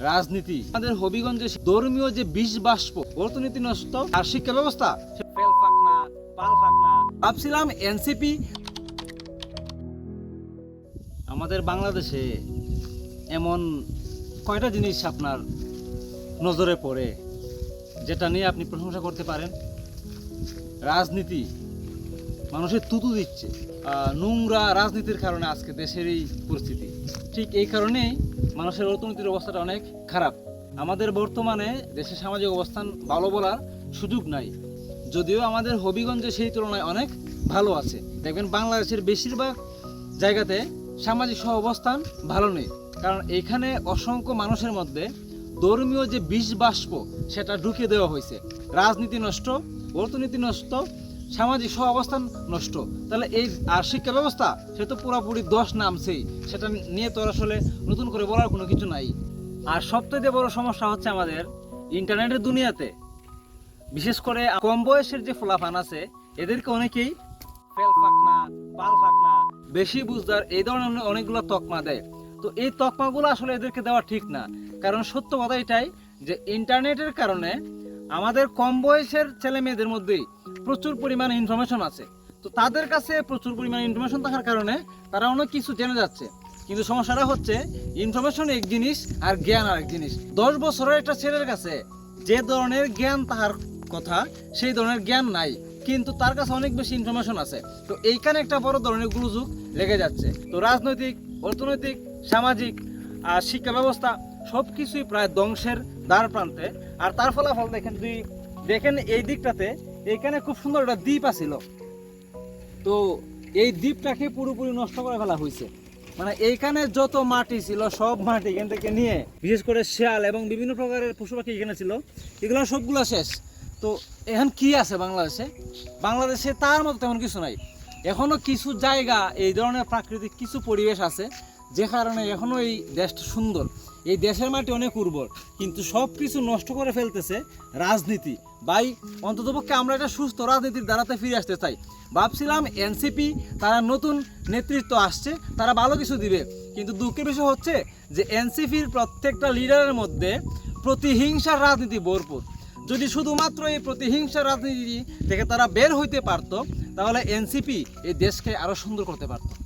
রাজনীতি। আমাদের হবিগঞ্জে ধর্মীয় যে বিষ বাষ্প, অর্থনীতি নষ্ট, আর শিক্ষা ব্যবস্থা ভাবছিলাম এনসিপি আমাদের বাংলাদেশে এমন কয়টা জিনিস আপনার নজরে পড়ে, যেটা নিয়ে আপনি প্রশংসা করতে পারেন? রাজনীতি। মানুষের তুতু দিচ্ছে। নোংরা রাজনীতির কারণে আজকে দেশের এই পরিস্থিতি। ঠিক এই কারণেই মানুষের অর্থনীতির অবস্থাটা অনেক খারাপ। আমাদের বর্তমানে দেশের সামাজিক অবস্থান ভালো বলার সুযোগ নাই। যদিও আমাদের হবিগঞ্জে সেই তুলনায় অনেক ভালো আছে। দেখবেন বাংলাদেশের বেশিরভাগ জায়গাতে সামাজিক সহ অবস্থান ভালো নেই। কারণ এখানে অসংখ্য মানুষের মধ্যে ধর্মীয় যে বিষ বাষ্প সেটা ঢুকিয়ে দেওয়া হয়েছে। রাজনীতি নষ্ট, অর্থনীতি নষ্ট সামাজিক সহ অবস্থান নষ্ট। তাহলে এই আর শিক্ষা ব্যবস্থা, সে তো পুরোপুরি দশ নামছেই সেটা নিয়ে তো আসলে নতুন করে বলার কোনো কিছু নাই। আর সবথেকে বড় সমস্যা হচ্ছে আমাদের ইন্টারনেটের দুনিয়াতে। বিশেষ করে কম বয়সের যে ফলাফান আছে, এদেরকে অনেকেই ফেল ফাকনা পাল ফাকনা বেশি বুঝদার, এই ধরনের অনেকগুলো তকমা দেয়। তো এই তকমাগুলো আসলে এদেরকে দেওয়া ঠিক না। কারণ সত্য কথা এটাই যে ইন্টারনেটের কারণে আমাদের কম বয়সের ছেলে মেয়েদের মধ্যেই প্রচুর পরিমাণ ইনফরমেশন আছে। তো তাদের কাছে প্রচুর পরিমাণ ইনফরমেশন থাকার কারণে তারা অনেক কিছু জেনে যাচ্ছে। কিন্তু সমস্যাটা হচ্ছে ইনফরমেশন এক জিনিস আর জ্ঞান আর এক জিনিস। দশ বছরের একটা ছেলের কাছে যে ধরনের জ্ঞান তাহার কথা, সেই ধরনের জ্ঞান নাই। কিন্তু তার কাছে অনেক বেশি ইনফরমেশন আছে। তো এইখানে একটা বড় ধরনের গুরুযোগ লেগে যাচ্ছে। তো রাজনৈতিক, অর্থনৈতিক, সামাজিক আর শিক্ষা ব্যবস্থা সব কিছুই প্রায় ধ্বংসের দ্বার প্রান্তে। আর তার ফলাফল দেখেন যদি দেখেন এই দিকটাতে এখানে খুব সুন্দর একটা দ্বীপ আছিল। তো এই দ্বীপটাকে পুরোপুরি নষ্ট করে ফেলা হয়েছে মানে এইখানে যত মাটি ছিল, সব মাটি এখান থেকে নিয়ে, বিশেষ করে শিয়াল এবং বিভিন্ন প্রকারের পশু পাখি এখানে ছিল, এগুলো সবগুলো শেষ। তো এখন কি আছে বাংলাদেশে? বাংলাদেশে তার মতো তেমন কিছু নাই। এখনও কিছু জায়গা, এই ধরনের প্রাকৃতিক কিছু পরিবেশ আছে, যে কারণে এখনও এই দেশটা সুন্দর। এই দেশের মাটি অনেক উর্বর, কিন্তু সব কিছু নষ্ট করে ফেলতেছে রাজনীতি। ভাই অন্ততপক্ষে আমরা একটা সুস্থ রাজনীতির দ্বারাতে ফিরে আসতে চাই। ভাবছিলাম এনসিপি, তারা নতুন নেতৃত্ব আসছে, তারা ভালো কিছু দিবে। কিন্তু দুঃখের বিষয় হচ্ছে যে এনসিপির প্রত্যেকটা লিডারের মধ্যে প্রতিহিংসার রাজনীতি ভরপুর। যদি শুধুমাত্র এই প্রতিহিংসার রাজনীতি থেকে তারা বের হইতে পারতো, তাহলে এনসিপি এই দেশকে আরও সুন্দর করতে পারতো।